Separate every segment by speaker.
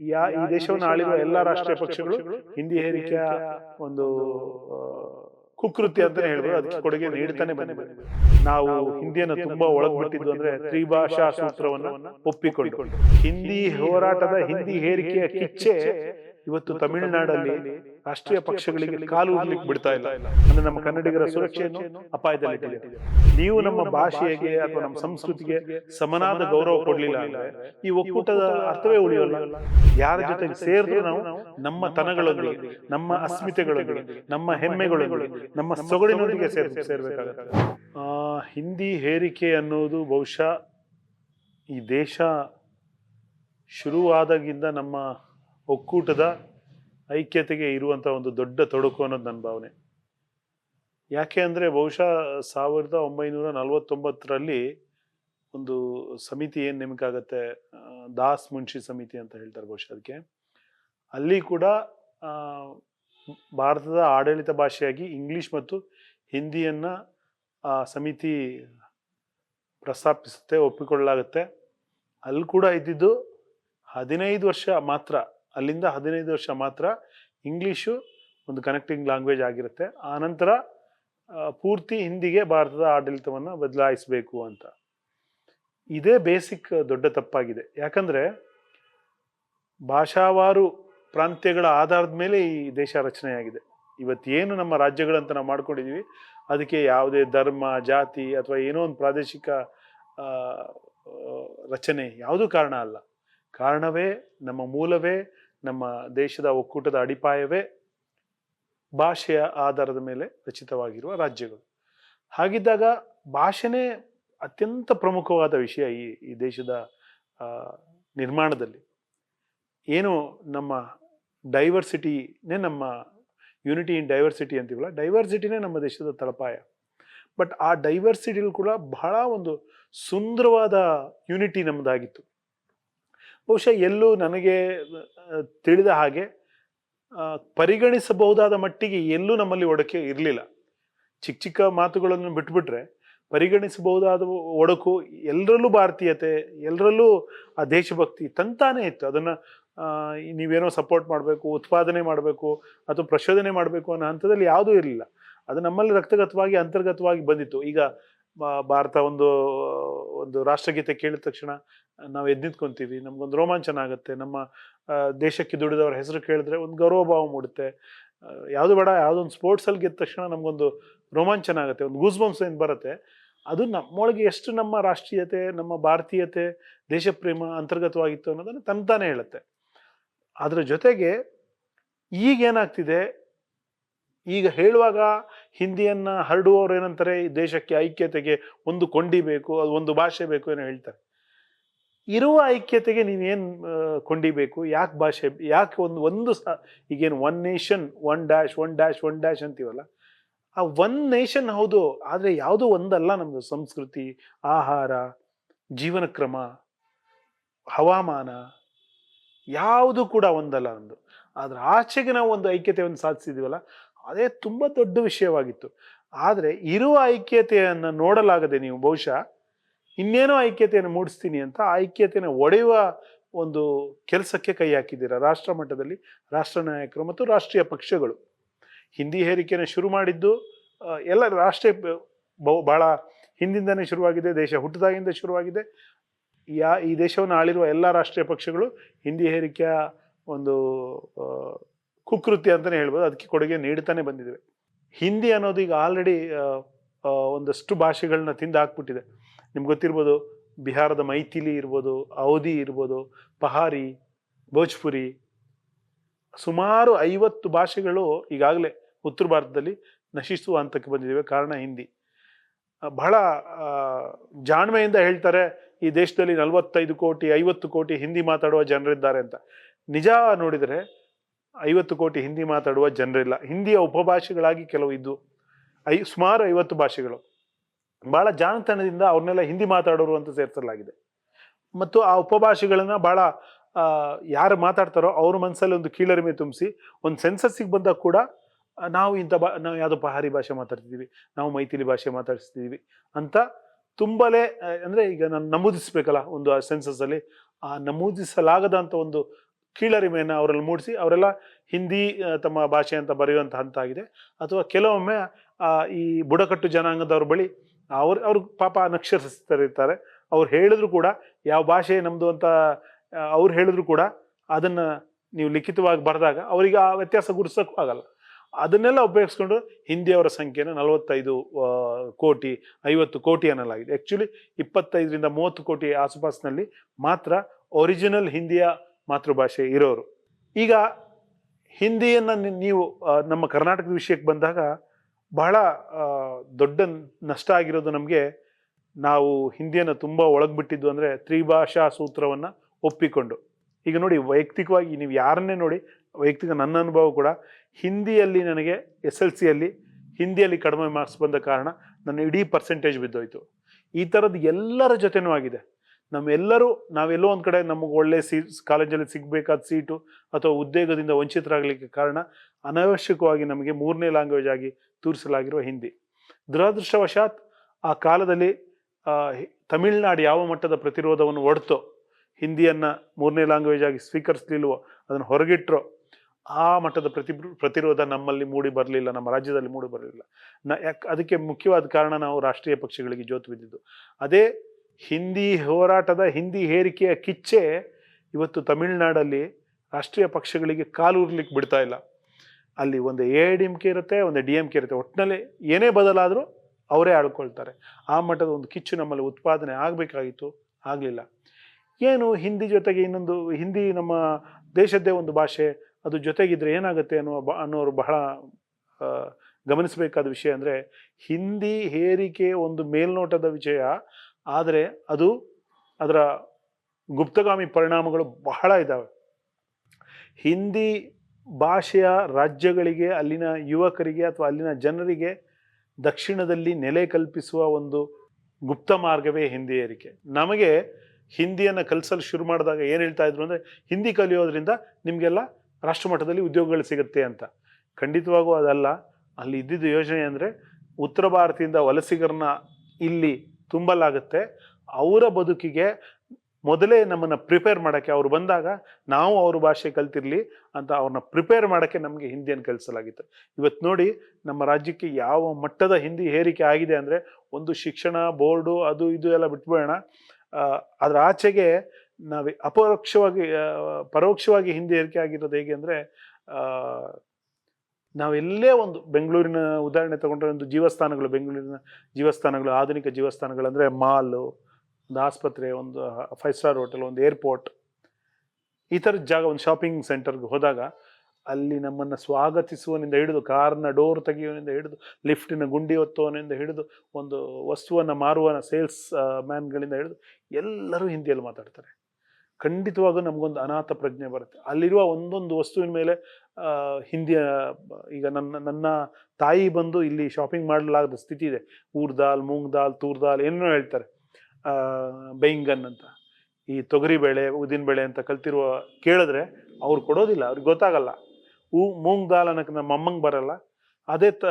Speaker 1: ಯಾ ಈ ದೇಶವನ್ನು ಆಳಿರುವ ಎಲ್ಲ ರಾಷ್ಟ್ರೀಯ ಪಕ್ಷಗಳು ಹಿಂದಿ ಹೇರಿಕೆಯ ಒಂದು ಕುಕೃತಿ ಕುಕೃತ್ಯ ಅಂತಾನೆ ಹೇಳ್ಬೋದು. ಅದಕ್ಕೆ ಕೊಡುಗೆ ನೀಡ್ತಾನೆ ಬಂದಿದೆ. ನಾವು ಹಿಂದಿಯನ್ನು ತುಂಬಾ ಒಳಗ್ಬಿಟ್ಟಿದ್ದು ಅಂದ್ರೆ ತ್ರಿಭಾಷಾ ಸೂತ್ರವನ್ನು ಒಪ್ಪಿಕೊಂಡು ಹಿಂದಿ ಹೋರಾಟದ ಹಿಂದಿ ಹೇರಿಕೆಯ ಕಿಚ್ಚೆ ಇವತ್ತು ತಮಿಳುನಾಡಲ್ಲಿ ರಾಷ್ಟ್ರೀಯ ಪಕ್ಷಗಳಿಗೆ ಕಾಲು ಉರ್ಲಿಕ್ಕೆ ಬಿಡ್ತಾ ಇಲ್ಲ. ಅಂದ್ರೆ ನಮ್ಮ ಕನ್ನಡಿಗರ ಸುರಕ್ಷೆಯನ್ನು ಅಪಾಯದಲ್ಲಿಟ್ಟಿದೆ ನೀವು ನಮ್ಮ ಭಾಷೆಗೆ ಅಥವಾ ನಮ್ಮ ಸಂಸ್ಕೃತಿಗೆ ಸಮನಾದ ಗೌರವ ಕೊಡ್ಲಿಲ್ಲ ಅಂದ್ರೆ ಈ ಒಕ್ಕೂಟದ ಅರ್ಥವೇ ಉಳಿಯೋಲ್ಲ. ಯಾರ ಜೊತೆಗೆ ಸೇರಿದ್ರು ನಾವು ನಮ್ಮ ತನಗಳೊಂದಿಗೆ ನಮ್ಮ ಅಸ್ಮಿತೆಗಳೊಂದಿಗೆ ನಮ್ಮ ಹೆಮ್ಮೆಗಳೊಂದಿಗೆ ನಮ್ಮ ಸೊಗಡಿನೊಂದಿಗೆ ಸೇರ್ ಸೇರ್ಬೇಕಾಗತ್ತೆ. ಆ, ಹಿಂದಿ ಹೇರಿಕೆ ಅನ್ನೋದು ಬಹುಶಃ ಈ ದೇಶ ಶುರುವಾದಾಗಿಂದ ನಮ್ಮ ಒಕ್ಕೂಟದ ಐಕ್ಯತೆಗೆ ಇರುವಂಥ ಒಂದು ದೊಡ್ಡ ತೊಡಕು ಅನ್ನೋದು ನನ್ನ ಭಾವನೆ. ಯಾಕೆ ಅಂದರೆ ಬಹುಶಃ ಸಾವಿರದ ಒಂಬೈನೂರ ನಲವತ್ತೊಂಬತ್ತರಲ್ಲಿ ಒಂದು ಸಮಿತಿ ಏನು ನೇಮಕ ಆಗುತ್ತೆ ದಾಸ್ ಮುನ್ಷಿ ಸಮಿತಿ ಅಂತ ಹೇಳ್ತಾರೆ ಬಹುಶಃ ಅದಕ್ಕೆ ಅಲ್ಲಿ ಕೂಡ ಭಾರತದ ಆಡಳಿತ ಭಾಷೆಯಾಗಿ ಇಂಗ್ಲಿಷ್ ಮತ್ತು ಹಿಂದಿಯನ್ನ, ಆ, ಸಮಿತಿ ಪ್ರಸ್ತಾಪಿಸುತ್ತೆ, ಒಪ್ಪಿಕೊಳ್ಳಲಾಗುತ್ತೆ. ಅಲ್ಲಿ ಕೂಡ ಇದ್ದಿದ್ದು ಹದಿನೈದು ವರ್ಷ ಮಾತ್ರ ಅಲ್ಲಿಂದ ಹದಿನೈದು ವರ್ಷ ಮಾತ್ರ ಇಂಗ್ಲೀಷು ಒಂದು ಕನೆಕ್ಟಿಂಗ್ ಲ್ಯಾಂಗ್ವೇಜ್ ಆಗಿರುತ್ತೆ. ಆನಂತರ ನಂತರ ಪೂರ್ತಿ ಹಿಂದಿಗೆ ಭಾರತದ ಆಡಳಿತವನ್ನು ಬದಲಾಯಿಸಬೇಕು ಅಂತ. ಇದೇ ಬೇಸಿಕ್ ದೊಡ್ಡ ತಪ್ಪಾಗಿದೆ. ಯಾಕಂದರೆ ಭಾಷಾವಾರು ಪ್ರಾಂತ್ಯಗಳ ಆಧಾರದ ಮೇಲೆ ಈ ದೇಶ ರಚನೆಯಾಗಿದೆ. ಇವತ್ತೇನು ನಮ್ಮ ರಾಜ್ಯಗಳಂತ ನಾವು ಮಾಡ್ಕೊಂಡಿದ್ದೀವಿ ಅದಕ್ಕೆ ಯಾವುದೇ ಧರ್ಮ ಜಾತಿ ಅಥವಾ ಏನೋ ಒಂದು ಪ್ರಾದೇಶಿಕ ಆ, ಆ, ರಚನೆ ಯಾವುದೂ ಕಾರಣ ಅಲ್ಲ. ಕಾರಣವೇ ನಮ್ಮ ಮೂಲವೇ ನಮ್ಮ ದೇಶದ ಒಕ್ಕೂಟದ ಅಡಿಪಾಯವೇ ಭಾಷೆಯ ಆಧಾರದ ಮೇಲೆ ರಚಿತವಾಗಿರುವ ರಾಜ್ಯಗಳು. ಹಾಗಿದ್ದಾಗ ಭಾಷೆನೇ ಅತ್ಯಂತ ಪ್ರಮುಖವಾದ ವಿಷಯ ಈ ಈ ದೇಶದ ನಿರ್ಮಾಣದಲ್ಲಿ. ಏನು ನಮ್ಮ ಡೈವರ್ಸಿಟಿನೇ ನಮ್ಮ ಯುನಿಟಿ ಇನ್ ಡೈವರ್ಸಿಟಿ ಅಂತೀವಲ್ಲ, ಡೈವರ್ಸಿಟಿನೇ ನಮ್ಮ ದೇಶದ ತಳಪಾಯ. ಬಟ್ ಆ ಡೈವರ್ಸಿಟಿಲಿ ಕೂಡ ಬಹಳ ಒಂದು ಸುಂದರವಾದ ಯುನಿಟಿ ನಮ್ಮದಾಗಿತ್ತು ಬಹುಶಃ ಎಲ್ಲೂ ನನಗೆ ತಿಳಿದ ಹಾಗೆ ಪರಿಗಣಿಸಬಹುದಾದ ಮಟ್ಟಿಗೆ ಎಲ್ಲೂ ನಮ್ಮಲ್ಲಿ ಒಡಕೆ ಇರಲಿಲ್ಲ. ಚಿಕ್ಕ ಚಿಕ್ಕ ಮಾತುಗಳನ್ನು ಬಿಟ್ಬಿಟ್ರೆ ಪರಿಗಣಿಸಬಹುದಾದ ಒಡಕು ಎಲ್ಲರಲ್ಲೂ ಭಾರತೀಯತೆ, ಎಲ್ಲರಲ್ಲೂ ಆ ದೇಶಭಕ್ತಿ ತಂತಾನೇ ಇತ್ತು. ಅದನ್ನು ನೀವೇನೋ ಸಪೋರ್ಟ್ ಮಾಡಬೇಕು, ಉತ್ಪಾದನೆ ಮಾಡಬೇಕು ಅಥವಾ ಪ್ರಚೋದನೆ ಮಾಡಬೇಕು ಅನ್ನೋ ಹಂತದಲ್ಲಿ ಯಾವುದೂ ಇರಲಿಲ್ಲ. ಅದು ನಮ್ಮಲ್ಲಿ ರಕ್ತಗತವಾಗಿ, ಅಂತರ್ಗತವಾಗಿ ಬಂದಿತ್ತು. ಈಗ ಭಾರತ ಒಂದು ಒಂದು ರಾಷ್ಟ್ರಗೀತೆ ಕೇಳಿದ ತಕ್ಷಣ ನಾವು ಎದ್ದು ನಿಂತ್ಕೊಂತೀವಿ ನಮ್ಗೊಂದು ರೋಮಾಂಚನ ಆಗುತ್ತೆ. ನಮ್ಮ ದೇಶಕ್ಕೆ ದುಡಿದವರ ಹೆಸರು ಕೇಳಿದ್ರೆ ಒಂದು ಗೌರವ ಭಾವ ಮೂಡುತ್ತೆ ಯಾವುದು ಬೇಡ, ಯಾವುದೊಂದು ಸ್ಪೋರ್ಟ್ಸಲ್ಲಿ ಗೆದ್ದ ತಕ್ಷಣ ನಮಗೊಂದು ರೋಮಾಂಚನ ಆಗುತ್ತೆ. ಒಂದು ಗೂಸ್ ಏನು ಬರುತ್ತೆ. ಅದು ನಮ್ಮೊಳಗೆ ಎಷ್ಟು ನಮ್ಮ ರಾಷ್ಟ್ರೀಯತೆ, ನಮ್ಮ ಭಾರತೀಯತೆ, ದೇಶಪ್ರೇಮ ಅಂತರ್ಗತವಾಗಿತ್ತು ಅನ್ನೋದನ್ನು ತಂತಾನೆ ಹೇಳುತ್ತೆ. ಅದರ ಜೊತೆಗೆ ಈಗ ಏನಾಗ್ತಿದೆ? ಈಗ ಹೇಳುವಾಗ ಹಿಂದಿಯನ್ನು ಹರಡುವವರು ಏನಂತಾರೆ ದೇಶಕ್ಕೆ ಐಕ್ಯತೆಗೆ ಒಂದು ಕೊಂಡಿ ಬೇಕು ಅದು ಒಂದು ಭಾಷೆ ಬೇಕು ಏನೋ ಹೇಳ್ತಾರೆ. ಇರುವ ಐಕ್ಯತೆಗೆ ನೀವೇನು ಕೊಂಡಿಬೇಕು? ಯಾಕೆ ಭಾಷೆ, ಯಾಕೆ ಒಂದು ಒಂದು ಸ, ಈಗೇನು one nation one dash one dash one dash ಅಂತೀವಲ್ಲ, ಆ ಒನ್ ನೇಷನ್ ಹೌದು, ಆದರೆ ಯಾವುದೋ ಒಂದಲ್ಲ ನಮ್ಮದು ಸಂಸ್ಕೃತಿ, ಆಹಾರ ಜೀವನ ಕ್ರಮ ಹವಾಮಾನ, ಯಾವುದು ಕೂಡ ಒಂದಲ್ಲ ನಮ್ಮದು ಆದ್ರೆ ಆಚೆಗೆ ನಾವು ಒಂದು ಐಕ್ಯತೆಯನ್ನು ಸಾಧಿಸಿದೀವಲ್ಲ ಅದೇ ತುಂಬ ದೊಡ್ಡ ವಿಷಯವಾಗಿತ್ತು. ಆದರೆ ಇರುವ ಐಕ್ಯತೆಯನ್ನು ನೋಡಲಾಗದೆ ನೀವು ಬಹುಶಃ ಇನ್ನೇನೋ ಐಕ್ಯತೆಯನ್ನು ಮೂಡಿಸ್ತೀನಿ ಅಂತ ಐಕ್ಯತೆಯನ್ನು ಒಡೆಯುವ ಒಂದು ಕೆಲಸಕ್ಕೆ ಕೈ ಹಾಕಿದ್ದೀರಾ? ರಾಷ್ಟ್ರ ಮಟ್ಟದಲ್ಲಿ ರಾಷ್ಟ್ರ ನಾಯಕರು ಮತ್ತು ರಾಷ್ಟ್ರೀಯ ಪಕ್ಷಗಳು. ಹಿಂದಿ ಹೇರಿಕೆಯನ್ನು ಶುರು ಮಾಡಿದ್ದು ಎಲ್ಲ ರಾಷ್ಟ್ರೀಯ ಬಹಳ ಹಿಂದಿಂದನೇ ಶುರುವಾಗಿದೆ, ದೇಶ ಹುಟ್ಟಿದಾಗಿಂದ ಶುರುವಾಗಿದೆ. ಯಾ, ಈ ದೇಶವನ್ನು ಆಳಿರುವ ಎಲ್ಲ ರಾಷ್ಟ್ರೀಯ ಪಕ್ಷಗಳು ಹಿಂದಿ ಹೇರಿಕೆಯ ಒಂದು ಕುಕೃತ್ಯ ಅಂತಲೇ ಹೇಳ್ಬೋದು. ಅದಕ್ಕೆ ಕೊಡುಗೆ ನೀಡ್ತಾನೆ ಬಂದಿದ್ದೇವೆ. ಹಿಂದಿ ಅನ್ನೋದು ಈಗ ಆಲ್ರೆಡಿ ಒಂದಷ್ಟು ಭಾಷೆಗಳನ್ನ ತಿಂದು ಹಾಕ್ಬಿಟ್ಟಿದೆ ನಿಮ್ಗೆ ಗೊತ್ತಿರ್ಬೋದು, ಬಿಹಾರದ ಮೈಥಿಲಿ ಇರ್ಬೋದು ಅವಧಿ ಇರ್ಬೋದು, ಪಹಾರಿ, ಭೋಜ್ಪುರಿ, ಸುಮಾರು ಐವತ್ತು ಭಾಷೆಗಳು ಈಗಾಗಲೇ ಉತ್ತರ ಭಾರತದಲ್ಲಿ ನಶಿಸುವ ಹಂತಕ್ಕೆ ಬಂದಿದ್ದೇವೆ. ಕಾರಣ ಹಿಂದಿ. ಬಹಳ ಜಾಣ್ಮೆಯಿಂದ ಹೇಳ್ತಾರೆ, ಈ ದೇಶದಲ್ಲಿ ನಲವತ್ತೈದು ಕೋಟಿ, ಐವತ್ತು ಕೋಟಿ ಹಿಂದಿ ಮಾತಾಡುವ ಜನರಿದ್ದಾರೆ ಅಂತ. ನಿಜ ನೋಡಿದರೆ ಐವತ್ತು ಕೋಟಿ ಹಿಂದಿ ಮಾತಾಡುವ ಜನರಿಲ್ಲ. ಹಿಂದಿಯ ಉಪಭಾಷೆಗಳಾಗಿ ಕೆಲವು ಇದ್ದು, ಐ, ಸುಮಾರು ಐವತ್ತು ಭಾಷೆಗಳು. ಭಾಳ ಜಾಣತನದಿಂದ ಅವ್ರನ್ನೆಲ್ಲ ಹಿಂದಿ ಮಾತಾಡೋರು ಅಂತ ಸೇರಿಸಲಾಗಿದೆ. ಮತ್ತು ಆ ಉಪಭಾಷೆಗಳನ್ನು ಭಾಳ ಯಾರು ಮಾತಾಡ್ತಾರೋ ಅವ್ರ ಮನಸ್ಸಲ್ಲಿ ಒಂದು ಕೀಳರಿಮೆ ತುಂಬಿಸಿ, ಒಂದು ಸೆನ್ಸಸ್ಸಿಗೆ ಬಂದಾಗ ಕೂಡ ನಾವು ಇಂಥ ಬಾ, ನಾವು ಯಾವುದೋ ಪಹಾರಿ ಭಾಷೆ ಮಾತಾಡ್ತಿದ್ದೀವಿ, ನಾವು ಮೈಥಿಲಿ ಭಾಷೆ ಮಾತಾಡಿಸ್ತಿದ್ದೀವಿ ಅಂತ ತುಂಬಲೇ ಅಂದರೆ ಈಗ ನಾನು, ನಮೂದಿಸ್ಬೇಕಲ್ಲ ಒಂದು ಆ ಸೆನ್ಸಸ್ಸಲ್ಲಿ. ಆ, ನಮೂದಿಸಲಾಗದಂಥ ಒಂದು ಕೀಳರಿಮೆಯನ್ನು ಅವರಲ್ಲಿ ಮೂಡಿಸಿ ಅವರೆಲ್ಲ ಹಿಂದಿ ತಮ್ಮ ಭಾಷೆ ಅಂತ ಬರೆಯುವಂಥ ಹಂತ ಆಗಿದೆ ಅಥವಾ ಕೆಲವೊಮ್ಮೆ ಈ ಬುಡಕಟ್ಟು ಜನಾಂಗದವ್ರ ಬಳಿ ಅವ್ರು ಅವ್ರು ಪಾಪ ಅನಕ್ಷರಸ್ಥರಿರ್ತಾರೆ. ಅವ್ರು ಹೇಳಿದ್ರು ಕೂಡ ಯಾವ ಭಾಷೆ ನಮ್ಮದು ಅಂತ ಅವ್ರು ಹೇಳಿದ್ರು ಕೂಡ ಅದನ್ನ ನೀವು ಲಿಖಿತವಾಗಿ ಬರೆದಾಗ ಅವರಿಗೆ ಆ ವ್ಯತ್ಯಾಸ ಗುರುತಿಸೋಕ್ಕೂ ಆಗಲ್ಲ. ಅದನ್ನೆಲ್ಲ ಉಪಯೋಗಿಸ್ಕೊಂಡು ಹಿಂದಿಯವರ ಸಂಖ್ಯೆನ ನಲವತ್ತೈದು ಕೋಟಿ, ಐವತ್ತು ಕೋಟಿ ಅನ್ನಲಾಗಿದೆ. ಆ್ಯಕ್ಚುಲಿ ಇಪ್ಪತ್ತೈದರಿಂದ ಮೂವತ್ತು ಕೋಟಿ ಆಸುಪಾಸಿನಲ್ಲಿ ಮಾತ್ರ ಒರಿಜಿನಲ್ ಹಿಂದಿಯ ಮಾತೃಭಾಷೆ ಇರೋರು. ಈಗ ಹಿಂದಿಯನ್ನು ನೀವು ನಮ್ಮ ಕರ್ನಾಟಕದ ವಿಷಯಕ್ಕೆ ಬಂದಾಗ ಬಹಳ ದೊಡ್ಡ ನಷ್ಟ ಆಗಿರೋದು ನಮಗೆ ನಾವು ಹಿಂದಿಯನ್ನು ತುಂಬ ಒಳಗ್ಬಿಟ್ಟಿದ್ದು ಅಂದರೆ ತ್ರಿಭಾಷಾ ಸೂತ್ರವನ್ನು ಒಪ್ಪಿಕೊಂಡು. ಈಗ ನೋಡಿ ವೈಯಕ್ತಿಕವಾಗಿ ನೀವು ಯಾರನ್ನೇ ನೋಡಿ, ವೈಯಕ್ತಿಕ ನನ್ನ ಅನುಭವ ಕೂಡ ಹಿಂದಿಯಲ್ಲಿ ನನಗೆ ಎಸ್ ಎಲ್ ಸಿಯಲ್ಲಿ ಹಿಂದಿಯಲ್ಲಿ ಕಡಿಮೆ ಮಾರ್ಕ್ಸ್ ಬಂದ ಕಾರಣ ನನ್ನ ಇಡೀ ಪರ್ಸೆಂಟೇಜ್ ಬಿದ್ದೋಯ್ತು. ಈ ಥರದ್ದು ಎಲ್ಲರ ಜೊತೆನೂ ಆಗಿದೆ. ನಮ್ಮೆಲ್ಲರೂ ನಾವೆಲ್ಲೋ ಒಂದು ಕಡೆ ನಮಗೆ ಒಳ್ಳೆ ಸೀ, ಕಾಲೇಜಲ್ಲಿ ಸಿಗಬೇಕಾದ ಸೀಟು ಅಥವಾ ಉದ್ಯೋಗದಿಂದ ವಂಚಿತರಾಗಲಿಕ್ಕೆ ಕಾರಣ ಅನವಶ್ಯಕವಾಗಿ ನಮಗೆ ಮೂರನೇ ಲ್ಯಾಂಗ್ವೇಜ್ ಆಗಿ ತೋರಿಸಲಾಗಿರುವ ಹಿಂದಿ. ದುರದೃಷ್ಟವಶಾತ್ ಆ ಕಾಲದಲ್ಲಿ ತಮಿಳುನಾಡು ಯಾವ ಮಟ್ಟದ ಪ್ರತಿರೋಧವನ್ನು ಒಡ್ತೋ, ಹಿಂದಿಯನ್ನು ಮೂರನೇ ಲ್ಯಾಂಗ್ವೇಜ್ ಆಗಿ ಸ್ವೀಕರಿಸಲಿಲ್ವೋ, ಅದನ್ನು ಹೊರಗಿಟ್ರೋ, ಆ ಮಟ್ಟದ ಪ್ರತಿ ಪ್ರತಿರೋಧ ನಮ್ಮಲ್ಲಿ ಮೂಡಿ ಬರಲಿಲ್ಲ, ನಮ್ಮ ರಾಜ್ಯದಲ್ಲಿ ಮೂಡಿ ಬರಲಿಲ್ಲ. ನ, ಯಾಕೆ, ಅದಕ್ಕೆ ಮುಖ್ಯವಾದ ಕಾರಣ ನಾವು ರಾಷ್ಟ್ರೀಯ ಪಕ್ಷಗಳಿಗೆ ಜೋತು ಬಿದ್ದಿದ್ದು. ಅದೇ ಹಿಂದಿ ಹೋರಾಟದ ಹಿಂದಿ ಹೇರಿಕೆಯ ಕಿಚ್ಚೆ ಇವತ್ತು ತಮಿಳುನಾಡಲ್ಲಿ ರಾಷ್ಟ್ರೀಯ ಪಕ್ಷಗಳಿಗೆ ಕಾಲೂರ್ಲಿಕ್ಕೆ ಬಿಡ್ತಾ ಇಲ್ಲ. ಅಲ್ಲಿ ಒಂದು ಎ ಡಿ ಎಂ ಕೆ ಇರುತ್ತೆ, ಒಂದು ಡಿ ಎಂ ಕೆ ಇರುತ್ತೆ. ಒಟ್ಟಿನಲ್ಲಿ ಏನೇ ಬದಲಾದರೂ ಅವರೇ ಆಳ್ಕೊಳ್ತಾರೆ. ಆ ಮಟ್ಟದ ಒಂದು ಕಿಚ್ಚು ನಮ್ಮಲ್ಲಿ ಉತ್ಪಾದನೆ ಆಗಬೇಕಾಗಿತ್ತು, ಆಗಲಿಲ್ಲ. ಏನು ಹಿಂದಿ ಜೊತೆಗೆ ಇನ್ನೊಂದು, ಹಿಂದಿ ನಮ್ಮ ದೇಶದ್ದೇ ಒಂದು ಭಾಷೆ, ಅದು ಜೊತೆಗಿದ್ರೆ ಏನಾಗುತ್ತೆ ಅನ್ನುವ ಬ, ಅನ್ನೋರು ಬಹಳ ಗಮನಿಸಬೇಕಾದ ವಿಷಯ ಅಂದರೆ ಹಿಂದಿ ಹೇರಿಕೆ ಒಂದು ಮೇಲ್ನೋಟದ ವಿಷಯ ಆದರೆ ಅದು ಅದರ ಗುಪ್ತಗಾಮಿ ಪರಿಣಾಮಗಳು ಬಹಳ ಇದ್ದಾವೆ ಹಿಂದಿ ಭಾಷೆಯ ರಾಜ್ಯಗಳಿಗೆ, ಅಲ್ಲಿನ ಯುವಕರಿಗೆ ಅಥವಾ ಅಲ್ಲಿನ ಜನರಿಗೆ ದಕ್ಷಿಣದಲ್ಲಿ ನೆಲೆ ಕಲ್ಪಿಸುವ ಒಂದು ಗುಪ್ತ ಮಾರ್ಗವೇ ಹಿಂದಿ ಏರಿಕೆ. ನಮಗೆ ಹಿಂದಿಯನ್ನು ಕಲಿಸಲು ಶುರು ಮಾಡಿದಾಗ ಏನು ಹೇಳ್ತಾ ಇದ್ರು ಅಂದರೆ, ಹಿಂದಿ ಕಲಿಯೋದ್ರಿಂದ ನಿಮಗೆಲ್ಲ ರಾಷ್ಟ್ರಮಟ್ಟದಲ್ಲಿ ಉದ್ಯೋಗಗಳು ಸಿಗುತ್ತೆ ಅಂತ. ಖಂಡಿತವಾಗೂ ಅದಲ್ಲ. ಅಲ್ಲಿ ಇದ್ದಿದ್ದ ಯೋಜನೆ ಅಂದರೆ ಉತ್ತರ ಭಾರತದಿಂದ ವಲಸಿಗರನ್ನ ಇಲ್ಲಿ ತುಂಬಲಾಗುತ್ತೆ. ಅವರ ಬದುಕಿಗೆ ಮೊದಲೇ ನಮ್ಮನ್ನು ಪ್ರಿಪೇರ್ ಮಾಡೋಕ್ಕೆ ಅವ್ರು ಬಂದಾಗ ನಾವು ಅವ್ರ ಭಾಷೆ ಕಲ್ತಿರಲಿ ಅಂತ ಅವ್ರನ್ನ ಪ್ರಿಪೇರ್ ಮಾಡೋಕ್ಕೆ ನಮಗೆ ಹಿಂದಿಯನ್ನು ಕಲಿಸಲಾಗಿತ್ತು. ಇವತ್ತು ನೋಡಿ ನಮ್ಮ ರಾಜ್ಯಕ್ಕೆ ಯಾವ ಮಟ್ಟದ ಹಿಂದಿ ಹೇರಿಕೆ ಆಗಿದೆ ಅಂದರೆ ಒಂದು ಶಿಕ್ಷಣ, ಬೋರ್ಡು, ಅದು ಇದು ಎಲ್ಲ ಬಿಟ್ಬಿಡೋಣ. ಅದರ ಆಚೆಗೆ ನಾವು ಅಪರೋಕ್ಷವಾಗಿ ಪರೋಕ್ಷವಾಗಿ ಹಿಂದಿ ಏರಿಕೆ ಆಗಿರೋದು ಹೇಗೆ ಅಂದರೆ ನಾವೆಲ್ಲೇ ಒಂದು ಬೆಂಗಳೂರಿನ ಉದಾಹರಣೆ ತಗೊಂಡ್ರೆ ಒಂದು ಜೀವಸ್ಥಾನಗಳು, ಬೆಂಗಳೂರಿನ ಜೀವಸ್ಥಾನಗಳು, ಆಧುನಿಕ ಜೀವಸ್ಥಾನಗಳು ಅಂದರೆ ಮಾಲು, ಒಂದು ಆಸ್ಪತ್ರೆ, ಒಂದು ಫೈವ್ ಸ್ಟಾರ್ ಹೋಟೆಲ್ ಒಂದು ಏರ್ಪೋರ್ಟ್ ಈ ಥರದ ಜಾಗ ಒಂದು ಶಾಪಿಂಗ್ ಸೆಂಟರ್ಗೆ ಹೋದಾಗ ಅಲ್ಲಿ ನಮ್ಮನ್ನು ಸ್ವಾಗತಿಸುವನಿಂದ ಹಿಡಿದು, ಕಾರ್ನ ಡೋರ್ ತೆಗೆಯುವನಿಂದ ಹಿಡಿದು ಲಿಫ್ಟಿನ ಗುಂಡಿ ಒತ್ತುವನಿಂದ ಹಿಡಿದು, ಒಂದು ವಸ್ತುವನ್ನು ಮಾರುವ ಸೇಲ್ಸ್ ಮ್ಯಾನ್ಗಳಿಂದ ಹಿಡಿದು ಎಲ್ಲರೂ ಹಿಂದಿಯಲ್ಲಿ ಮಾತಾಡ್ತಾರೆ. ಖಂಡಿತವಾಗೂ ನಮಗೊಂದು ಅನಾಥ ಪ್ರಜ್ಞೆ ಬರುತ್ತೆ. ಅಲ್ಲಿರುವ ಒಂದೊಂದು ವಸ್ತುವಿನ ಮೇಲೆ ಹಿಂದಿ ಈಗ ನನ್ನ ನನ್ನ ತಾಯಿ ಬಂದು ಇಲ್ಲಿ ಶಾಪಿಂಗ್ ಮಾಡಲಾಗದ ಸ್ಥಿತಿ ಇದೆ. ಊರ್ ದಾಲ್, ಮೂಂಗ್ ದಾಲ್, ತೂರ್ ದಾಲ್ ಏನೇನೋ ಹೇಳ್ತಾರೆ. ಬೇಯಿಂಗನ್ ಅಂತ. ಈ ತೊಗರಿ ಬೇಳೆ, ಉದ್ದಿನ ಬೇಳೆ ಅಂತ ಕಲ್ತಿರುವ ಕೇಳಿದ್ರೆ ಅವ್ರು ಕೊಡೋದಿಲ್ಲ, ಅವ್ರಿಗೆ ಗೊತ್ತಾಗಲ್ಲ. ಹೂ ಮೂಂಗ್ ದಾಲ್ ಅನ್ನಕ್ಕೆ ನಮ್ಮ ಅಮ್ಮಂಗೆ ಬರಲ್ಲ. ಅದೇ ತ,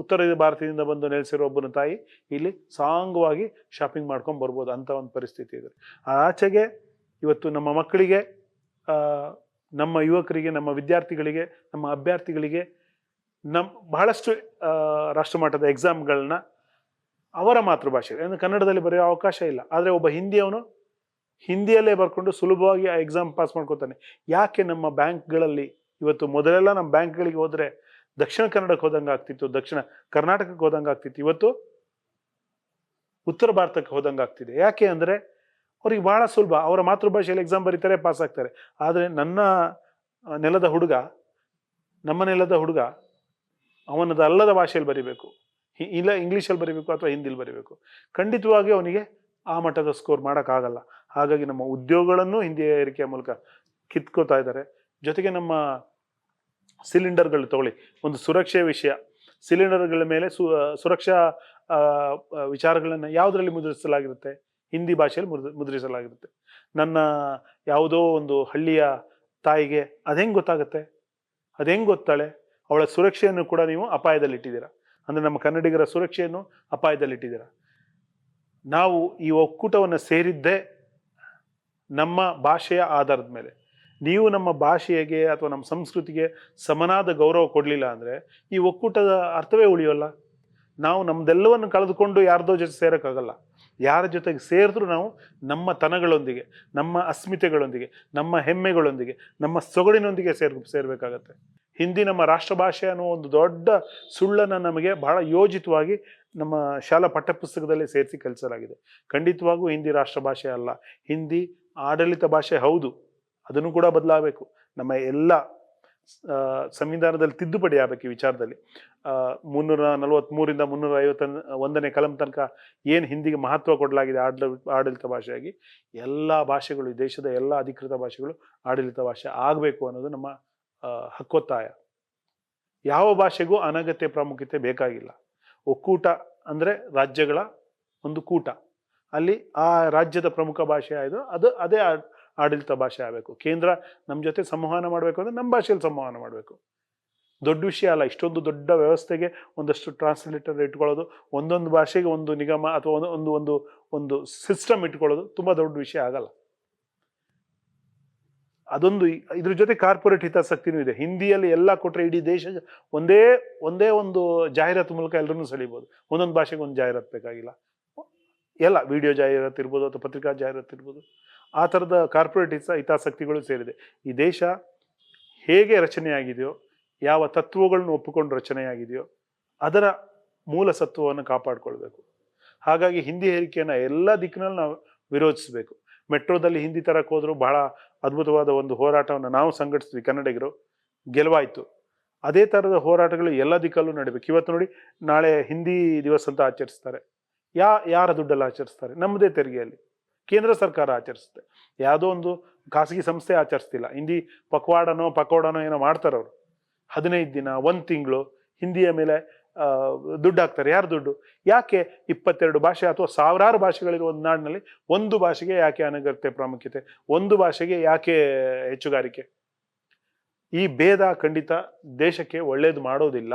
Speaker 1: ಉತ್ತರ ಭಾರತದಿಂದ ಬಂದು ನೆಲೆಸಿರೋ ಒಬ್ಬನ ತಾಯಿ ಇಲ್ಲಿ ಸಾಂಗವಾಗಿ ಶಾಪಿಂಗ್ ಮಾಡ್ಕೊಂಡು ಬರ್ಬೋದು ಅಂತ ಒಂದು ಪರಿಸ್ಥಿತಿ ಇದೆ. ಆಚೆಗೆ ಇವತ್ತು ನಮ್ಮ ಮಕ್ಕಳಿಗೆ ನಮ್ಮ ಯುವಕರಿಗೆ, ನಮ್ಮ ವಿದ್ಯಾರ್ಥಿಗಳಿಗೆ, ನಮ್ಮ ಅಭ್ಯರ್ಥಿಗಳಿಗೆ ನಮ್ಮ ಬಹಳಷ್ಟು ರಾಷ್ಟ್ರಮಟ್ಟದ ಎಕ್ಸಾಮ್ಗಳನ್ನ ಅವರ ಮಾತೃಭಾಷೆ ಅಂದರೆ ಕನ್ನಡದಲ್ಲಿ ಬರೆಯೋ ಅವಕಾಶ ಇಲ್ಲ. ಆದರೆ ಒಬ್ಬ ಹಿಂದಿಯವನು ಹಿಂದಿಯಲ್ಲೇ ಬರ್ಕೊಂಡು ಸುಲಭವಾಗಿ ಆ ಎಕ್ಸಾಮ್ ಪಾಸ್ ಮಾಡ್ಕೋತಾನೆ. ಯಾಕೆ ನಮ್ಮ ಬ್ಯಾಂಕ್ಗಳಲ್ಲಿ ಇವತ್ತು ಮೊದಲೆಲ್ಲ ನಮ್ಮ ಬ್ಯಾಂಕ್ಗಳಿಗೆ ಹೋದರೆ ದಕ್ಷಿಣ ಕನ್ನಡಕ್ಕೆ ಹೋದಂಗೆ ಆಗ್ತಿತ್ತು, ದಕ್ಷಿಣ ಕರ್ನಾಟಕಕ್ಕೆ ಹೋದಂಗೆ ಆಗ್ತಿತ್ತು, ಇವತ್ತು ಉತ್ತರ ಭಾರತಕ್ಕೆ ಹೋದಂಗೆ ಆಗ್ತಿದೆ. ಯಾಕೆ ಅಂದರೆ ಅವ್ರಿಗೆ ಭಾಳ ಸುಲಭ. ಅವರ ಮಾತೃಭಾಷೆಯಲ್ಲಿ ಎಕ್ಸಾಮ್ ಬರೀತಾರೆ ಪಾಸ್ ಆಗ್ತಾರೆ. ಆದರೆ ನನ್ನ ನೆಲದ ಹುಡುಗ, ನಮ್ಮ ನೆಲದ ಹುಡುಗ, ಅವನದು ಅಲ್ಲದ ಭಾಷೆಯಲ್ಲಿ ಬರಿಬೇಕು. ಇಲ್ಲ ಇಂಗ್ಲೀಷಲ್ಲಿ ಬರಿಬೇಕು ಅಥವಾ ಹಿಂದಿಲಿ ಬರಿಬೇಕು. ಖಂಡಿತವಾಗಿ ಅವನಿಗೆ ಆ ಮಟ್ಟದ ಸ್ಕೋರ್ ಮಾಡೋಕ್ಕಾಗಲ್ಲ. ಹಾಗಾಗಿ ನಮ್ಮ ಉದ್ಯೋಗಗಳನ್ನು ಹಿಂದಿ ಏರಿಕೆಯ ಮೂಲಕ ಕಿತ್ಕೋತಾ ಇದ್ದಾರೆ. ಜೊತೆಗೆ ನಮ್ಮ ಸಿಲಿಂಡರ್ಗಳು ತಗೊಳ್ಳಿ. ಒಂದು ಸುರಕ್ಷೆ ವಿಷಯ. ಸಿಲಿಂಡರ್ಗಳ ಮೇಲೆ ಸು ಸುರಕ್ಷಾ ವಿಚಾರಗಳನ್ನು ಯಾವುದರಲ್ಲಿ ಮುದ್ರಿಸಲಾಗಿರುತ್ತೆ? ಹಿಂದಿ ಭಾಷೆಯಲ್ಲಿ ಮುದ್ರ, ಮುದ್ರಿಸಲಾಗಿರುತ್ತೆ. ನನ್ನ ಯಾವುದೋ ಒಂದು ಹಳ್ಳಿಯ ತಾಯಿಗೆ ಅದೆಂಗೆ ಗೊತ್ತಾಗುತ್ತೆ? ಅದೆಂಗೆ ಗೊತ್ತಾಳೆ? ಅವಳ ಸುರಕ್ಷೆಯನ್ನು ಕೂಡ ನೀವು ಅಪಾಯದಲ್ಲಿಟ್ಟಿದ್ದೀರಾ. ಅಂದರೆ ನಮ್ಮ ಕನ್ನಡಿಗರ ಸುರಕ್ಷೆಯನ್ನು ಅಪಾಯದಲ್ಲಿಟ್ಟಿದ್ದೀರಾ. ನಾವು ಈ ಒಕ್ಕೂಟವನ್ನು ಸೇರಿದ್ದೇ ನಮ್ಮ ಭಾಷೆಯ ಆಧಾರದ ಮೇಲೆ. ನೀವು ನಮ್ಮ ಭಾಷೆಗೆ ಅಥವಾ ನಮ್ಮ ಸಂಸ್ಕೃತಿಗೆ ಸಮನಾದ ಗೌರವ ಕೊಡಲಿಲ್ಲ ಅಂದರೆ ಈ ಒಕ್ಕೂಟದ ಅರ್ಥವೇ ಉಳಿಯೋಲ್ಲ. ನಾವು ನಮ್ಮದೆಲ್ಲವನ್ನು ಕಳೆದುಕೊಂಡು ಯಾರ್ದೋ ಜೊತೆ ಸೇರೋಕ್ಕಾಗಲ್ಲ. ಯಾರ ಜೊತೆಗೆ ಸೇರಿದ್ರೂ ನಾವು ನಮ್ಮ ತನಗಳೊಂದಿಗೆ, ನಮ್ಮ ಅಸ್ಮಿತೆಗಳೊಂದಿಗೆ, ನಮ್ಮ ಹೆಮ್ಮೆಗಳೊಂದಿಗೆ, ನಮ್ಮ ಸೊಗಡಿನೊಂದಿಗೆ ಸೇರ್, ಸೇರಬೇಕಾಗತ್ತೆ. ಹಿಂದಿ ನಮ್ಮ ರಾಷ್ಟ್ರ ಭಾಷೆ ಅನ್ನೋ ಒಂದು ದೊಡ್ಡ ಸುಳ್ಳನ್ನು ನಮಗೆ ಬಹಳ ಯೋಜಿತವಾಗಿ ನಮ್ಮ ಶಾಲಾ ಪಠ್ಯಪುಸ್ತಕದಲ್ಲಿ ಸೇರಿಸಿ ಕಲಿಸಲಾಗಿದೆ. ಖಂಡಿತವಾಗೂ ಹಿಂದಿ ರಾಷ್ಟ್ರ ಭಾಷೆ ಅಲ್ಲ. ಹಿಂದಿ ಆಡಳಿತ ಭಾಷೆ ಹೌದು. ಅದನ್ನು ಕೂಡ ಬದಲಾಗಬೇಕು. ನಮ್ಮ ಎಲ್ಲ ಸಂವಿಧಾನದಲ್ಲಿ ತಿದ್ದುಪಡಿ ಆಗಬೇಕು ಈ ವಿಚಾರದಲ್ಲಿ. ಮುನ್ನೂರ ನಲವತ್ತ್ಮೂರಿಂದ ಮುನ್ನೂರ ಐವತ್ತ ಒಂದನೇ ಕಲಂ ತನಕ ಏನು ಹಿಂದಿಗೆ ಮಹತ್ವ ಕೊಡಲಾಗಿದೆ ಆಡಳ ಆಡಳಿತ ಭಾಷೆಯಾಗಿ, ಎಲ್ಲ ಭಾಷೆಗಳು ದೇಶದ ಎಲ್ಲ ಅಧಿಕೃತ ಭಾಷೆಗಳು ಆಡಳಿತ ಭಾಷೆ ಆಗಬೇಕು ಅನ್ನೋದು ನಮ್ಮ ಹಕ್ಕೊತ್ತಾಯ. ಯಾವ ಭಾಷೆಗೂ ಅನಗತ್ಯ ಪ್ರಾಮುಖ್ಯತೆ ಬೇಕಾಗಿಲ್ಲ. ಒಕ್ಕೂಟ ಅಂದರೆ ರಾಜ್ಯಗಳ ಒಂದು ಕೂಟ. ಅಲ್ಲಿ ಆ ರಾಜ್ಯದ ಪ್ರಮುಖ ಭಾಷೆ ಆಯಿತು ಅದು ಅದೇ ಆಡಳಿತ ಭಾಷೆ ಆಗಬೇಕು. ಕೇಂದ್ರ ನಮ್ಮ ಜೊತೆ ಸಂವಹನ ಮಾಡಬೇಕು ಅಂದರೆ ನಮ್ಮ ಭಾಷೆಯಲ್ಲಿ ಸಂವಹನ ಮಾಡಬೇಕು. ದೊಡ್ಡ ವಿಷಯ ಅಲ್ಲ, ಇಷ್ಟೊಂದು ದೊಡ್ಡ ವ್ಯವಸ್ಥೆಗೆ ಒಂದಷ್ಟು ಟ್ರಾನ್ಸ್ಲೇಟರ್ ಇಟ್ಕೊಳ್ಳೋದು, ಒಂದೊಂದು ಭಾಷೆಗೆ ಒಂದು ನಿಗಮ ಅಥವಾ ಒಂದು ಒಂದು ಒಂದು ಒಂದು ಸಿಸ್ಟಮ್ ಇಟ್ಕೊಳ್ಳೋದು ತುಂಬ ದೊಡ್ಡ ವಿಷಯ ಆಗಲ್ಲ. ಅದೊಂದು ಇದ್ರ ಜೊತೆ ಕಾರ್ಪೊರೇಟ್ ಹಿತಾಸಕ್ತಿನೂ ಇದೆ. ಹಿಂದಿಯಲ್ಲಿ ಎಲ್ಲ ಕೊಟ್ಟರೆ ಇಡೀ ದೇಶ ಒಂದೇ ಒಂದೇ ಒಂದು ಜಾಹೀರಾತು ಮೂಲಕ ಎಲ್ಲರನ್ನೂ ಸೆಳಿಬೋದು. ಒಂದೊಂದು ಭಾಷೆಗೆ ಒಂದು ಜಾಹೀರಾತು ಬೇಕಾಗಿಲ್ಲ. ಎಲ್ಲ ವಿಡಿಯೋ ಜಾಹೀರಾತು ಇರ್ಬೋದು ಅಥವಾ ಪತ್ರಿಕಾ ಜಾಹೀರಾತು ಇರ್ಬೋದು. ಆ ಥರದ ಕಾರ್ಪೊರೇಟ್ ಹಿತ, ಹಿತಾಸಕ್ತಿಗಳು ಸೇರಿದೆ. ಈ ದೇಶ ಹೇಗೆ ರಚನೆಯಾಗಿದೆಯೋ ಯಾವ ತತ್ವಗಳನ್ನು ಒಪ್ಪಿಕೊಂಡು ರಚನೆಯಾಗಿದೆಯೋ ಅದರ ಮೂಲ ಸತ್ವವನ್ನು ಕಾಪಾಡಿಕೊಳ್ಬೇಕು. ಹಾಗಾಗಿ ಹಿಂದಿ ಹೇರಿಕೆಯನ್ನು ಎಲ್ಲ ದಿಕ್ಕಿನಲ್ಲಿ ನಾವು ವಿರೋಧಿಸಬೇಕು. ಮೆಟ್ರೋದಲ್ಲಿ ಹಿಂದಿ ತರಕ್ಕೆ ಹೋದರೂ ಬಹಳ ಅದ್ಭುತವಾದ ಒಂದು ಹೋರಾಟವನ್ನು ನಾವು ಸಂಘಟಿಸಿದ್ವಿ ಕನ್ನಡಿಗರು. ಗೆಲುವಾಯಿತು. ಅದೇ ಥರದ ಹೋರಾಟಗಳು ಎಲ್ಲ ದಿಕ್ಕಲ್ಲೂ ನಡಿಬೇಕು. ಇವತ್ತು ನೋಡಿ ನಾಳೆ ಹಿಂದಿ ದಿವಸ ಅಂತ ಆಚರಿಸ್ತಾರೆ. ಯಾ, ಯಾರ ದುಡ್ಡಲ್ಲಿ ಆಚರಿಸ್ತಾರೆ? ನಮ್ಮದೇ ತೆರಿಗೆಯಲ್ಲಿ. ಕೇಂದ್ರ ಸರ್ಕಾರ ಆಚರಿಸುತ್ತೆ. ಯಾವುದೋ ಒಂದು ಖಾಸಗಿ ಸಂಸ್ಥೆ ಆಚರಿಸ್ತಿಲ್ಲ. ಹಿಂದಿ ಪಕ್ವಾಡನೋ ಪಕೋಡನೋ ಏನೋ ಮಾಡ್ತಾರೆ ಅವರು ಹದಿನೈದು ದಿನ, ಒಂದು ತಿಂಗಳು ಹಿಂದಿಯ ಮೇಲೆ ದುಡ್ಡು ಹಾಕ್ತಾರೆ. ಯಾರು ದುಡ್ಡು? ಯಾಕೆ ಇಪ್ಪತ್ತೆರಡು ಭಾಷೆ ಅಥವಾ ಸಾವಿರಾರು ಭಾಷೆಗಳಿರುವ ಒಂದು ನಾಡಿನಲ್ಲಿ ಒಂದು ಭಾಷೆಗೆ ಯಾಕೆ ಅನಗತ್ಯ ಪ್ರಾಮುಖ್ಯತೆ? ಒಂದು ಭಾಷೆಗೆ ಯಾಕೆ ಹೆಚ್ಚುಗಾರಿಕೆ? ಈ ಭೇದ ಖಂಡಿತ ದೇಶಕ್ಕೆ ಒಳ್ಳೇದು ಮಾಡೋದಿಲ್ಲ.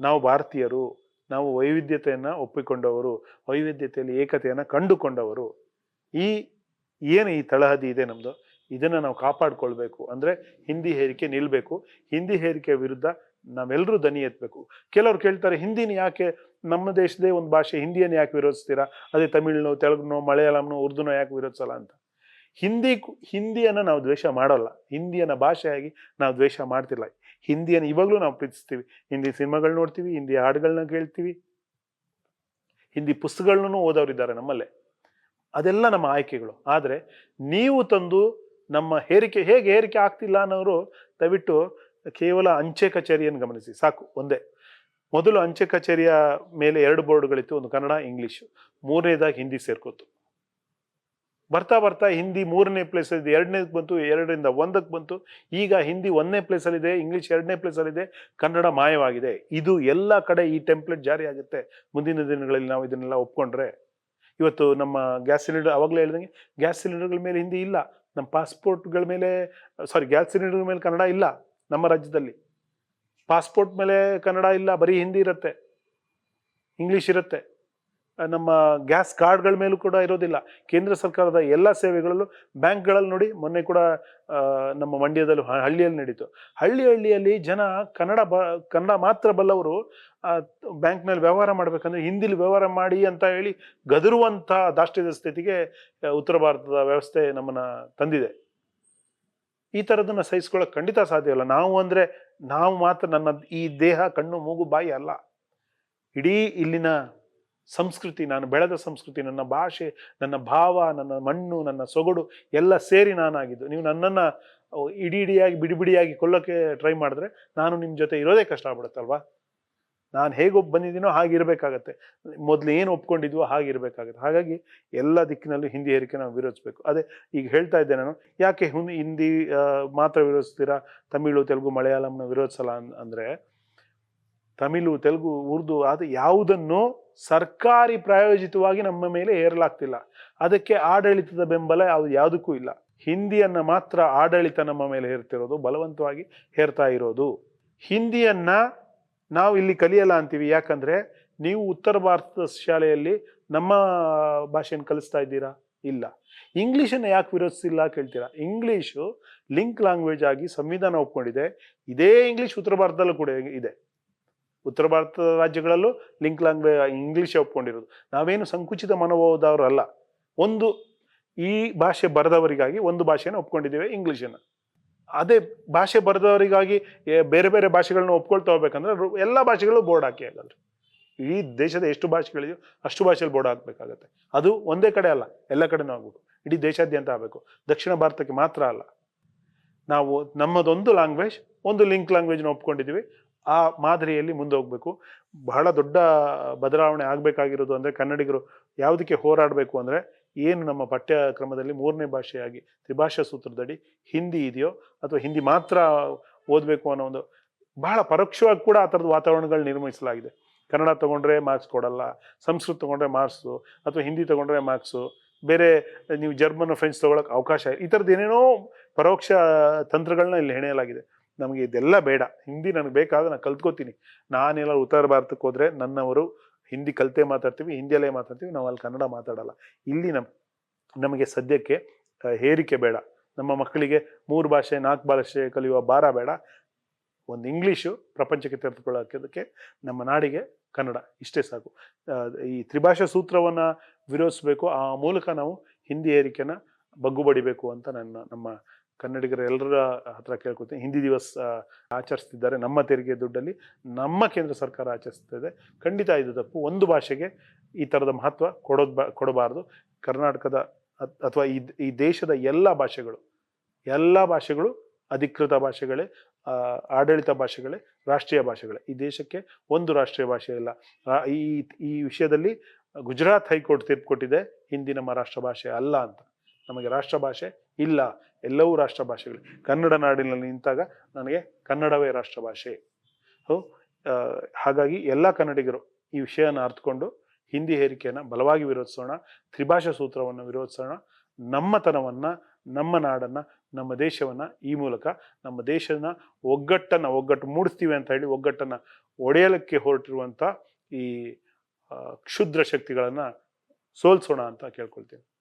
Speaker 1: ನಾವು ಭಾರತೀಯರು, ನಾವು ವೈವಿಧ್ಯತೆಯನ್ನು ಒಪ್ಪಿಕೊಂಡವರು, ವೈವಿಧ್ಯತೆಯಲ್ಲಿ ಏಕತೆಯನ್ನು ಕಂಡುಕೊಂಡವರು. ಈ, ಏನು ಈ ತಳಹದಿ ಇದೆ ನಮ್ಮದು ಇದನ್ನು ನಾವು ಕಾಪಾಡ್ಕೊಳ್ಬೇಕು. ಅಂದರೆ ಹಿಂದಿ ಹೇರಿಕೆ ನಿಲ್ಲಬೇಕು ಹಿಂದಿ ಹೇರಿಕೆ ವಿರುದ್ಧ ನಾವೆಲ್ಲರೂ ದನಿ ಎತ್ತಬೇಕು ಕೆಲವರು ಕೇಳ್ತಾರೆ, ಹಿಂದಿನ ಯಾಕೆ ನಮ್ಮ ದೇಶದೇ ಒಂದು ಭಾಷೆ, ಹಿಂದಿಯನ್ನು ಯಾಕೆ ವಿರೋಧಿಸ್ತೀರಾ? ಅದೇ ತಮಿಳ್ನೋ, ತೆಲುಗುನೋ, ಮಲಯಾಳಂನೋ, ಉರ್ದುನೋ ಯಾಕೆ ವಿರೋಧಿಸಲ್ಲ ಅಂತ. ಹಿಂದಿ ಹಿಂದಿಯನ್ನು ನಾವು ದ್ವೇಷ ಮಾಡೋಲ್ಲ. ಹಿಂದಿಯನ್ನು ಭಾಷೆಯಾಗಿ ನಾವು ದ್ವೇಷ ಮಾಡ್ತಿಲ್ಲ. ಹಿಂದಿಯನ್ನು ಇವಾಗಲೂ ನಾವು ಪ್ರೀತಿಸ್ತೀವಿ. ಹಿಂದಿ ಸಿನಿಮಾಗಳು ನೋಡ್ತೀವಿ, ಹಿಂದಿ ಹಾಡುಗಳನ್ನ ಕೇಳ್ತೀವಿ. ಹಿಂದಿ ಪುಸ್ತಕಗಳನ್ನು ಓದೋರಿದ್ದಾರೆ ನಮ್ಮಲ್ಲೇ. ಅದೆಲ್ಲ ನಮ್ಮ ಆಯ್ಕೆಗಳು. ಆದರೆ ನೀವು ತಂದು ನಮ್ಮ ಹೇರಿಕೆ ಹೇಗೆ ಹೇರಿಕೆ ಆಗ್ತಿಲ್ಲ ಅನ್ನೋರು ದಯವಿಟ್ಟು ಕೇವಲ ಅಂಚೆ ಕಚೇರಿಯನ್ನು ಗಮನಿಸಿ, ಸಾಕು, ಒಂದೇ. ಮೊದಲು ಅಂಚೆ ಕಚೇರಿಯ ಮೇಲೆ ಎರಡು ಬೋರ್ಡ್ಗಳಿತ್ತು, ಒಂದು ಕನ್ನಡ, ಇಂಗ್ಲೀಷು. ಮೂರನೇದಾಗಿ ಹಿಂದಿ ಸೇರ್ಕೋತು ಬರ್ತಾ ಬರ್ತಾ ಹಿಂದಿ ಮೂರನೇ ಪ್ಲೇಸಲ್ಲಿದೆ, ಎರಡನೇದು ಬಂತು, ಎರಡರಿಂದ ಒಂದಕ್ಕೆ ಬಂತು. ಈಗ ಹಿಂದಿ ಒಂದನೇ ಪ್ಲೇಸಲ್ಲಿದೆ, ಇಂಗ್ಲೀಷ್ ಎರಡನೇ ಪ್ಲೇಸಲ್ಲಿದೆ, ಕನ್ನಡ ಮಾಯವಾಗಿದೆ. ಇದು ಎಲ್ಲ ಕಡೆ ಈ ಟೆಂಪ್ಲೆಟ್ ಜಾರಿ ಆಗುತ್ತೆ. ಮುಂದಿನ ದಿನಗಳಲ್ಲಿ ನಾವು ಇದನ್ನೆಲ್ಲ ಒಪ್ಕೊಂಡ್ರೆ. ಇವತ್ತು ನಮ್ಮ ಗ್ಯಾಸ್ ಸಿಲಿಂಡರ್, ಅವಾಗಲೇ ಹೇಳಿದಂಗೆ, ಗ್ಯಾಸ್ ಸಿಲಿಂಡರ್ಗಳ ಮೇಲೆ ಹಿಂದಿ ಇಲ್ಲ. ನಮ್ಮ ಪಾಸ್ಪೋರ್ಟ್ಗಳ ಮೇಲೆ, ಸಾರಿ, ಗ್ಯಾಸ್ ಸಿಲಿಂಡರ್ ಮೇಲೆ ಕನ್ನಡ ಇಲ್ಲ ನಮ್ಮ ರಾಜ್ಯದಲ್ಲಿ. ಪಾಸ್ಪೋರ್ಟ್ ಮೇಲೆ ಕನ್ನಡ ಇಲ್ಲ, ಬರೀ ಹಿಂದಿ ಇರುತ್ತೆ. ಇಂಗ್ಲೀಷ್ ಇರುತ್ತೆ. ನಮ್ಮ ಗ್ಯಾಸ್ ಕಾರ್ಡ್ಗಳ ಮೇಲೂ ಕೂಡ ಇರೋದಿಲ್ಲ. ಕೇಂದ್ರ ಸರ್ಕಾರದ ಎಲ್ಲ ಸೇವೆಗಳಲ್ಲೂ ಬ್ಯಾಂಕ್ಗಳಲ್ಲಿ ನೋಡಿ ಮೊನ್ನೆ ಕೂಡ ನಮ್ಮ ಮಂಡ್ಯದಲ್ಲೂ ಹಳ್ಳಿಯಲ್ಲಿ ನಡೀತು. ಹಳ್ಳಿ ಹಳ್ಳಿಯಲ್ಲಿ ಜನ ಕನ್ನಡ ಬ, ಕನ್ನಡ ಮಾತ್ರ ಬಲ್ಲವರು ಬ್ಯಾಂಕ್ನಲ್ಲಿ ವ್ಯವಹಾರ ಮಾಡಬೇಕಂದ್ರೆ ಹಿಂದಿಲಿ ವ್ಯವಹಾರ ಮಾಡಿ ಅಂತ ಹೇಳಿ ಗದರುವಂಥ ದಾಷ್ಟ್ರ್ಯದ ಸ್ಥಿತಿಗೆ ಉತ್ತರ ಭಾರತದ ವ್ಯವಸ್ಥೆ ನಮ್ಮನ್ನು ತಂದಿದೆ. ಈ ಥರದನ್ನು ಸಹಿಸ್ಕೊಳ್ಳೋಕೆ ಖಂಡಿತ ಸಾಧ್ಯವಿಲ್ಲ ನಾವು ಅಂದರೆ ನಾವು ಮಾತ್ರ ನನ್ನ ಈ ದೇಹ, ಕಣ್ಣು, ಮೂಗು, ಬಾಯಿ ಅಲ್ಲ. ಇಡೀ ಇಲ್ಲಿನ ಸಂಸ್ಕೃತಿ, ನಾನು ಬೆಳೆದ ಸಂಸ್ಕೃತಿ, ನನ್ನ ಭಾಷೆ, ನನ್ನ ಭಾವ, ನನ್ನ ಮಣ್ಣು, ನನ್ನ ಸೊಗಡು ಎಲ್ಲ ಸೇರಿ ನಾನಾಗಿದ್ದು. ನೀವು ನನ್ನನ್ನು ಇಡೀ ಇಡಿಯಾಗಿ ಬಿಡಿ ಬಿಡಿಯಾಗಿ ಕೊಲ್ಲೋಕ್ಕೆ ಟ್ರೈ ಮಾಡಿದ್ರೆ ನಾನು ನಿಮ್ಮ ಜೊತೆ ಇರೋದೇ ಕಷ್ಟ ಆಗ್ಬಿಡುತ್ತಲ್ವಾ? ನಾನು ಹೇಗೆ ಒಬ್ಬ ಬಂದಿದ್ದೀನೋ ಹಾಗಿರಬೇಕಾಗತ್ತೆ ಮೊದಲು ಏನು ಒಪ್ಕೊಂಡಿದ್ವೋ ಹಾಗಿರಬೇಕಾಗತ್ತೆ ಹಾಗಾಗಿ ಎಲ್ಲ ದಿಕ್ಕಿನಲ್ಲೂ ಹಿಂದಿ ಹೇರಿಕೆ ನಾವು ವಿರೋಧಿಸ್ಬೇಕು. ಅದೇ ಈಗ ಹೇಳ್ತಾ ಇದ್ದೆ ನಾನು, ಯಾಕೆ ಹಿಂದಿ ಮಾತ್ರ ವಿರೋಧಿಸ್ತೀರಾ? ತಮಿಳು, ತೆಲುಗು, ಮಲಯಾಳಂನ ವಿರೋಧಿಸಲ್ಲ ಅಂದ್ರೆ ತಮಿಳು, ತೆಲುಗು, ಉರ್ದು ಅದು ಯಾವುದನ್ನು ಸರ್ಕಾರಿ ಪ್ರಾಯೋಜಿತವಾಗಿ ನಮ್ಮ ಮೇಲೆ ಹೇರಲಾಗ್ತಿಲ್ಲ. ಅದಕ್ಕೆ ಆಡಳಿತದ ಬೆಂಬಲ ಯಾವುದು, ಯಾವುದಕ್ಕೂ ಇಲ್ಲ. ಹಿಂದಿಯನ್ನ ಮಾತ್ರ ಆಡಳಿತ ನಮ್ಮ ಮೇಲೆ ಹೇರ್ತಿರೋದು, ಬಲವಂತವಾಗಿ ಹೇರ್ತಾ ಇರೋದು. ಹಿಂದಿಯನ್ನ ನಾವು ಇಲ್ಲಿ ಕಲಿಯಲ್ಲ ಅಂತೀವಿ. ಯಾಕಂದ್ರೆ ನೀವು ಉತ್ತರ ಭಾರತದ ಶಾಲೆಯಲ್ಲಿ ನಮ್ಮ ಭಾಷೆಯನ್ನು ಕಲಿಸ್ತಾ ಇದ್ದೀರಾ? ಇಲ್ಲ. ಇಂಗ್ಲೀಷನ್ನು ಯಾಕೆ ವಿರೋಧಿಸಿಲ್ಲ ಕೇಳ್ತೀರಾ? ಇಂಗ್ಲೀಷು ಲಿಂಕ್ ಲ್ಯಾಂಗ್ವೇಜ್ ಆಗಿ ಸಂವಿಧಾನ ಒಪ್ಕೊಂಡಿದೆ. ಇದೇ ಇಂಗ್ಲೀಷ್ ಉತ್ತರ ಭಾರತದಲ್ಲೂ ಕೂಡ ಇದೆ. ಉತ್ತರ ಭಾರತದ ರಾಜ್ಯಗಳಲ್ಲೂ ಲಿಂಕ್ ಲ್ಯಾಂಗ್ವೇಜ್ ಇಂಗ್ಲೀಷ್ ಒಪ್ಕೊಂಡಿರೋದು. ನಾವೇನು ಸಂಕುಚಿತ ಮನೋಭಾವದವರಲ್ಲ, ಒಂದು ಈ ಭಾಷೆ ಬರೆದವರಿಗಾಗಿ ಒಂದು ಭಾಷೆಯನ್ನು ಒಪ್ಕೊಂಡಿದ್ದೇವೆ ಇಂಗ್ಲೀಷನ್ನು ಅದೇ ಭಾಷೆ ಬರೆದವರಿಗಾಗಿ ಬೇರೆ ಬೇರೆ ಭಾಷೆಗಳನ್ನ ಒಪ್ಕೊಳ್ತಾ ಹೋಗ್ಬೇಕಂದ್ರೆ ಎಲ್ಲ ಭಾಷೆಗಳು ಬೋರ್ಡ್ ಹಾಕಿ ಆಗಲ್ರಿ ಈ ದೇಶದ ಎಷ್ಟು ಭಾಷೆಗಳಿದೆಯೋ ಅಷ್ಟು ಭಾಷೆಯಲ್ಲಿ ಬೋರ್ಡ್ ಹಾಕಬೇಕಾಗತ್ತೆ. ಅದು ಒಂದೇ ಕಡೆ ಅಲ್ಲ, ಎಲ್ಲ ಕಡೆನೂ ಆಗ್ಬೇಕು. ಇಡೀ ದೇಶಾದ್ಯಂತ ಆಗಬೇಕು. ದಕ್ಷಿಣ ಭಾರತಕ್ಕೆ ಮಾತ್ರ ಅಲ್ಲ. ನಾವು ನಮ್ಮದೊಂದು ಲ್ಯಾಂಗ್ವೇಜ್ ಒಂದು ಲಿಂಕ್ ಲ್ಯಾಂಗ್ವೇಜ್ನ ಒಪ್ಕೊಂಡಿದ್ದೀವಿ. ಆ ಮಾದರಿಯಲ್ಲಿ ಮುಂದೆ ಹೋಗ್ಬೇಕು ಬಹಳ ದೊಡ್ಡ, ಬದಲಾವಣೆ ಆಗಬೇಕಾಗಿರೋದು ಅಂದರೆ ಕನ್ನಡಿಗರು ಯಾವುದಕ್ಕೆ ಹೋರಾಡಬೇಕು ಅಂದರೆ ಏನು ನಮ್ಮ ಪಠ್ಯಕ್ರಮದಲ್ಲಿ ಮೂರನೇ ಭಾಷೆಯಾಗಿ ತ್ರಿಭಾಷಾ ಸೂತ್ರದಡಿ ಹಿಂದಿ ಇದೆಯೋ ಅಥವಾ ಹಿಂದಿ ಮಾತ್ರ ಓದಬೇಕು ಅನ್ನೋ ಒಂದು ಬಹಳ ಪರೋಕ್ಷವಾಗಿ ಕೂಡ ಆ ಥರದ ವಾತಾವರಣಗಳು ನಿರ್ಮಿಸಲಾಗಿದೆ. ಕನ್ನಡ ತಗೊಂಡ್ರೆ ಮಾರ್ಕ್ಸ್ ಕೊಡಲ್ಲ, ಸಂಸ್ಕೃತ ತಗೊಂಡ್ರೆ ಮಾರ್ಕ್ಸು ಅಥವಾ ಹಿಂದಿ ತಗೊಂಡ್ರೆ ಮಾರ್ಕ್ಸು ಬೇರೆ ನೀವು ಜರ್ಮನ್ ಫ್ರೆಂಚ್ ತೊಗೊಳಕ್ಕೆ ಅವಕಾಶ ಈ ಥರದ್ದು ಏನೇನೋ ಪರೋಕ್ಷ ತಂತ್ರಗಳನ್ನ ಇಲ್ಲಿ ಹೆಣೆಯಲಾಗಿದೆ. ನಮಗೆ ಇದೆಲ್ಲ ಬೇಡ. ಹಿಂದಿ ನನಗೆ ಬೇಕಾದ್ರೆ ನಾನು ಕಲ್ತ್ಕೋತೀನಿ. ನಾನೆಲ್ಲ ಉತ್ತರ ಭಾರತಕ್ಕೆ ಹೋದರೆ ನನ್ನವರು ಹಿಂದಿ ಕಲಿತೇ ಮಾತಾಡ್ತೀವಿ, ಹಿಂದಿಯಲ್ಲೇ ಮಾತಾಡ್ತೀವಿ, ನಾವು ಅಲ್ಲಿ ಕನ್ನಡ ಮಾತಾಡಲ್ಲ. ಇಲ್ಲಿ ನಮ್, ನಮಗೆ ಸದ್ಯಕ್ಕೆ ಹೇರಿಕೆ ಬೇಡ. ನಮ್ಮ ಮಕ್ಕಳಿಗೆ ಮೂರು ಭಾಷೆ, ನಾಲ್ಕು ಭಾಷೆ ಕಲಿಯುವ ಭಾರ ಬೇಡ. ಒಂದು ಇಂಗ್ಲೀಷು ಪ್ರಪಂಚಕ್ಕೆ ತೆರೆದುಕೊಳ್ಳೋಕ್ಕೆ ನಮ್ಮ ನಾಡಿಗೆ ಕನ್ನಡ ಇಷ್ಟೇ ಸಾಕು. ಈ ತ್ರಿಭಾಷಾ ಸೂತ್ರವನ್ನು ವಿರೋಧಿಸಬೇಕು, ಆ ಮೂಲಕ ನಾವು ಹಿಂದಿ ಏರಿಕೆನ ಬಗ್ಗುಬಡಿಬೇಕು ಅಂತ ನನ್ನ, ನಮ್ಮ ಕನ್ನಡಿಗರ ಎಲ್ಲರ ಹತ್ರ ಕೇಳ್ಕೊತೀನಿ. ಹಿಂದಿ ದಿವಸ ಆಚರಿಸ್ತಿದ್ದಾರೆ ನಮ್ಮ ತೆರಿಗೆ ದುಡ್ಡಲ್ಲಿ. ನಮ್ಮ ಕೇಂದ್ರ ಸರ್ಕಾರ ಆಚರಿಸ್ತಿದೆ. ಖಂಡಿತ ಇದು ತಪ್ಪು. ಒಂದು ಭಾಷೆಗೆ ಈ ಥರದ ಮಹತ್ವ ಕೊಡೋದು ಬಾ, ಕೊಡಬಾರ್ದು. ಕರ್ನಾಟಕದ ಅಥವಾ ಈ ಈ ದೇಶದ ಎಲ್ಲ ಭಾಷೆಗಳು ಎಲ್ಲ ಭಾಷೆಗಳು ಅಧಿಕೃತ ಭಾಷೆಗಳೇ ಆಡಳಿತ ಭಾಷೆಗಳೇ, ರಾಷ್ಟ್ರೀಯ ಭಾಷೆಗಳೇ. ಈ ದೇಶಕ್ಕೆ ಒಂದು ರಾಷ್ಟ್ರೀಯ ಭಾಷೆ ಇಲ್ಲ. ಈ ಈ ವಿಷಯದಲ್ಲಿ ಗುಜರಾತ್ ಹೈಕೋರ್ಟ್ ತೀರ್ಪು ಕೊಟ್ಟಿದೆ. ಹಿಂದಿ ನಮ್ಮ ರಾಷ್ಟ್ರ ಭಾಷೆ ಅಲ್ಲ ಅಂತ. ನಮಗೆ ರಾಷ್ಟ್ರ ಭಾಷೆ ಇಲ್ಲ. ಎಲ್ಲವೂ ರಾಷ್ಟ್ರ ಭಾಷೆಗಳು. ಕನ್ನಡ ನಾಡಿನಲ್ಲಿ ನಿಂತಾಗ ನನಗೆ ಕನ್ನಡವೇ ರಾಷ್ಟ್ರ ಭಾಷೆ. ಹಾಗಾಗಿ ಎಲ್ಲ ಕನ್ನಡಿಗರು ಈ ವಿಷಯನ ಅರ್ಥಕೊಂಡು ಹಿಂದಿ ಹೇರಿಕೆಯನ್ನು ಬಲವಾಗಿ ವಿರೋಧಿಸೋಣ, ತ್ರಿಭಾಷಾ ಸೂತ್ರವನ್ನು ವಿರೋಧಿಸೋಣ, ನಮ್ಮತನವನ್ನು, ನಮ್ಮ ನಾಡನ್ನು, ನಮ್ಮ ದೇಶವನ್ನು ಈ ಮೂಲಕ ನಮ್ಮ ದೇಶನ ಒಗ್ಗಟ್ಟನ್ನು ಒಗ್ಗಟ್ಟು ಮೂಡಿಸ್ತೀವಿ ಅಂತ ಹೇಳಿ ಒಗ್ಗಟ್ಟನ್ನು ಒಡೆಯಲಿಕ್ಕೆ ಹೊರಟಿರುವಂಥ ಈ ಕ್ಷುದ್ರ ಶಕ್ತಿಗಳನ್ನು ಸೋಲ್ಸೋಣ ಅಂತ ಕೇಳ್ಕೊಳ್ತೀನಿ.